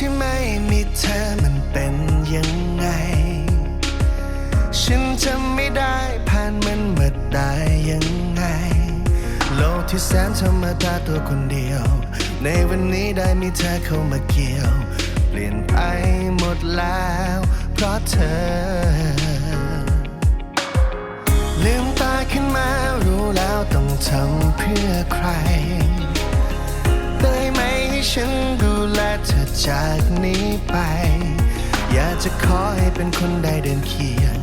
ที่ไม่มีเธอมันเป็นยังไง ฉันจำไม่ได้ผ่านมันมาได้ยังไง โลกที่แสนธรรมดาตัวคนเดียว ในวันนี้ได้มีเธอเข้ามาเกี่ยว เปลี่ยนไปหมดแล้ว เพราะเธอ ลืมตาขึ้นมารู้แล้วต้องทำเพื่อใคร จากนี้ไป อยากจะขอให้เป็นคนได้เดินเคียง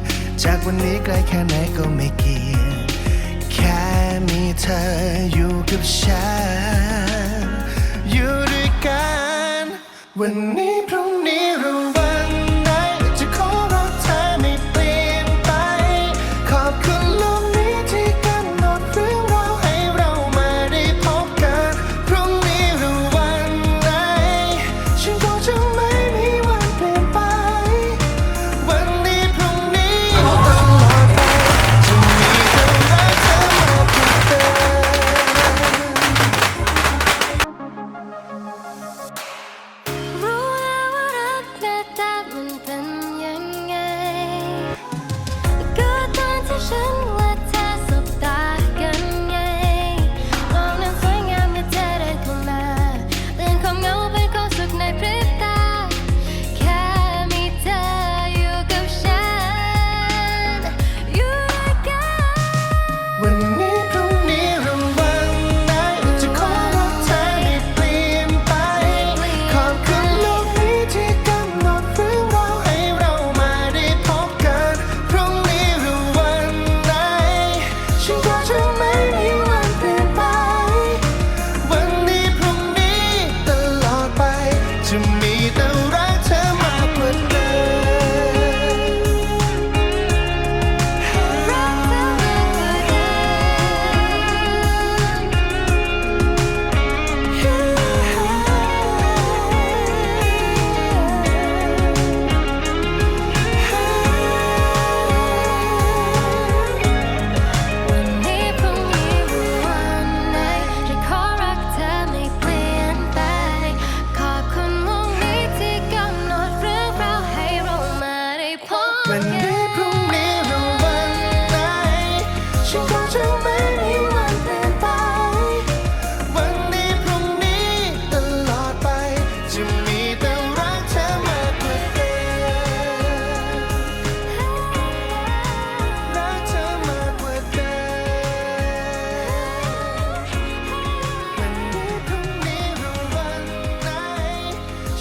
จากวันนี้ไกลแค่ไหนก็ไม่เกี่ยง แค่มีเธออยู่กับฉัน อยู่ด้วยกัน วันนี้พรุ่งนี้ วัน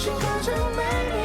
心变成美丽。